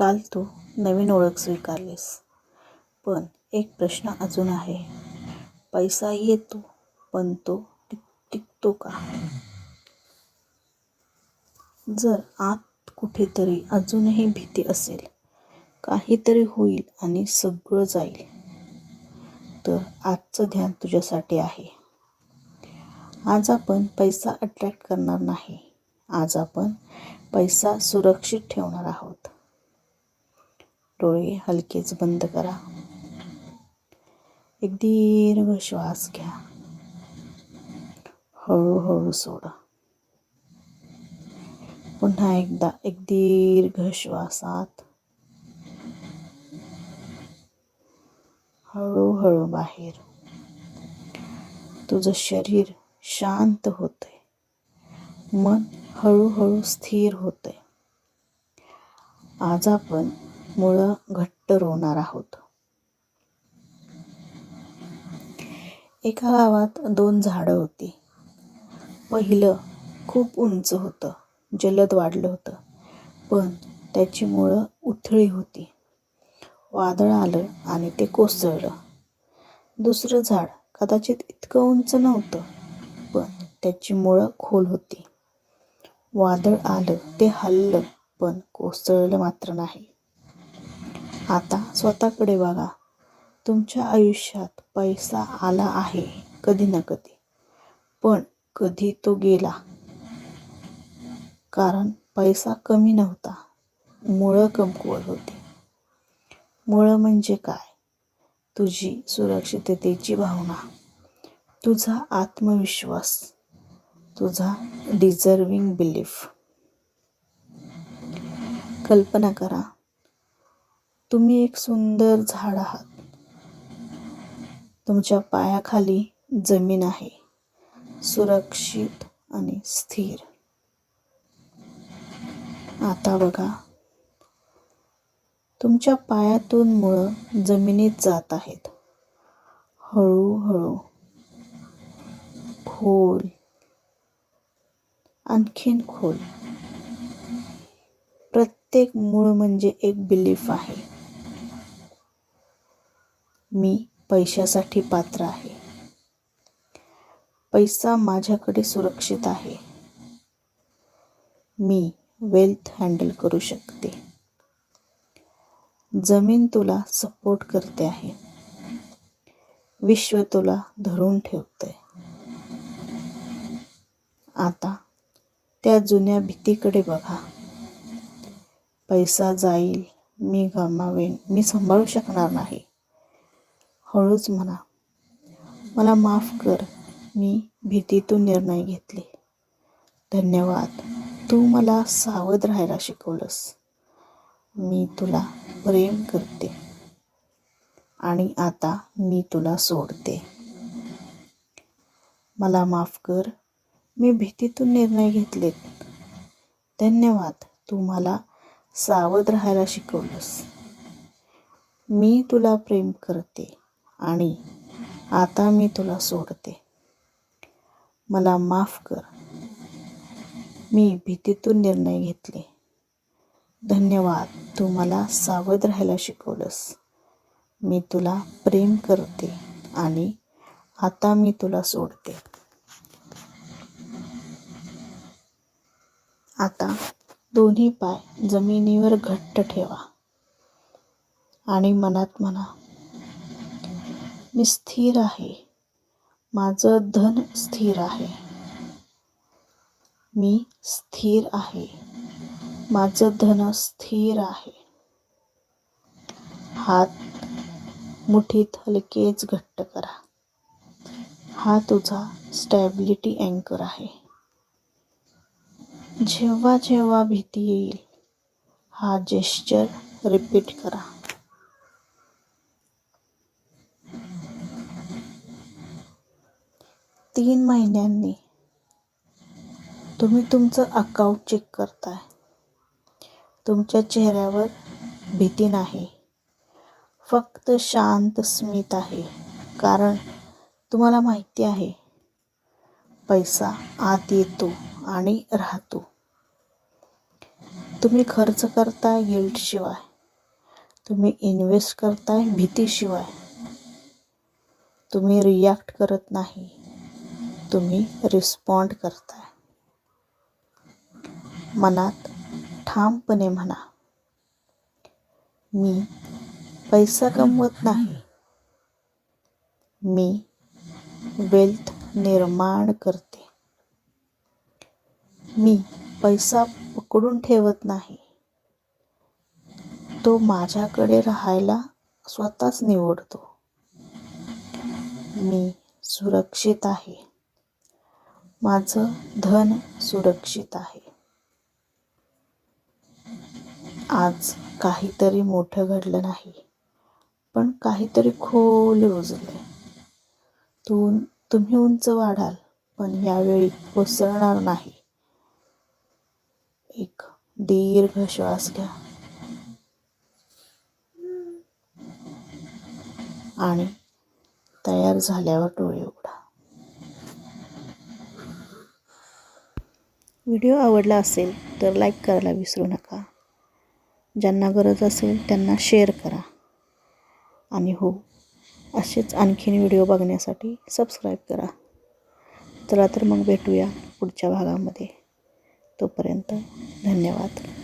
काल तू नवीन ओळख स्वीकारलीस. पण एक प्रश्न अजून आहे. पैसा येतो पण तो टिक टिकतो का? जर आत कुठेतरी अजूनही भीती असेल काहीतरी होईल आणि सगळं जाईल. तर आजचं ध्यान तुझ्यासाठी आहे. आज आपण पैसा अट्रॅक्ट करणार नाही. आज आपण पैसा सुरक्षित ठेवणार आहोत. डोळे हलकेच बंद करा. एक दीर्घ श्वास घ्या. हळूहळू सोडा. पुन्हा एकदा एक दीर्घ श्वासात. हळूहळू बाहेर. तुझं शरीर शांत होतंय. मन हळूहळू स्थिर होतंय. आज आपण मुळं घट्ट रोवणार आहोत. एका गावात दोन झाडं होती. पहिलं खूप उंच होतं जलद वाढलं होतं पण त्याची मुळं उथळी होती. वादळ आलं आणि ते कोसळलं. दुसरं झाड कदाचित इतकं उंच नव्हतं पण त्याची मुळं खोल होती. वादळ आलं ते हललं पण कोसळलं मात्र नाही. आता स्वतःकडे बघा. तुमच्या आयुष्यात पैसा आला आहे कधी ना कधी. पण कधी तो गेला. कारण पैसा कमी नव्हता. मुळं कमकुवत होती. मुळं म्हणजे काय? तुझी सुरक्षिततेची भावना. तुझा आत्मविश्वास. तुझा डिझर्विंग बिलीफ कल्पना करा. तुम्ही एक सुंदर झाड आहात. तुमच्या पायाखाली जमीन आहे. सुरक्षित आणि स्थिर. आता बघा. तुमच्या पायातून मुळं जमिनीत जात आहेत. हळूहळू. खोल. आणखीन खोल. प्रत्येक मूळ म्हणजे एक बिलीफ आहे. मी पैशासाठी पात्र आहे. पैसा माझ्याकडे सुरक्षित आहे. मी वेल्थ हँडल करू शकते. जमीन तुला सपोर्ट करते आहे. विश्व तुला धरून ठेवते. आता त्या जुन्या भीतीकडे बघा. पैसा जाईल मी गमावेन मी सांभाळू शकणार नाही. हळूच म्हणा. मला माफ कर मी भीतीतून निर्णय घेतले. धन्यवाद. तू मला सावध राहायला शिकवलंस. मी तुला प्रेम करते. आणि आता मी तुला सोडते. मला माफ कर मी भीतीतून निर्णय घेतलेत. धन्यवाद. तू मला सावध राहायला शिकवलंस. मी तुला प्रेम करते. आणि आता मी तुला सोडते. मला माफ कर. मी भीतीतून निर्णय घेतले. धन्यवाद. तू मला सावध राहायला शिकवलंस. मी तुला प्रेम करते आणि आता मी तुला सोडते. आता दोन्ही पाय जमिनीवर घट्ट ठेवा आणि मनात म्हणा मी स्थिर आहे. माझं धन स्थिर आहे. मी स्थिर आहे. माझं धन स्थिर आहे. हात मुठीत हलकेच घट्ट करा. हा तुझा स्टॅबिलिटी अँकर आहे. जेव्हा जेव्हा भीती येईल हा जेस्चर रिपीट करा. तीन महिन्यांनी. तुम्ही तुमचं अकाउंट चेक करताय. तुमच्या चेहऱ्यावर भीती नाही. फक्त शांत स्मित आहे. कारण तुम्हाला माहिती आहे पैसा आत येतो आणि राहतो. तुम्ही खर्च करताय गिल्टशिवाय तुम्ही इन्व्हेस्ट करताय भीतीशिवाय तुम्ही रिॲक्ट करत नाही. तुम्ही रिस्पॉन्ड करताय. मनात ठामपणे म्हणा मी पैसा कमवत नाही. मी वेल्थ निर्माण करते. मी पैसा पकडून ठेवत नाही. तो माझ्याकडे राहायला स्वतःच निवडतो. मी सुरक्षित आहे. माझं धन सुरक्षित आहे. आज काहीतरी मोठं घडलं नाही पण काहीतरी खोल रुजले. तू तुम्ही उंच वाढाल पण यावेळी कोसळणार नाही. एक दीर्घ श्वास घ्या. आणि तयार झाल्यावर डोळे व्हिडिओ आवडला असेल तर लाईक करायला विसरू नका. ज्यांना गरज असेल त्यांना शेअर करा. आणि हो असेच आणखीन व्हिडिओ बघण्यासाठी सबस्क्राईब करा. चला तर मग भेटूया पुढच्या भागामध्ये. तोपर्यंत धन्यवाद.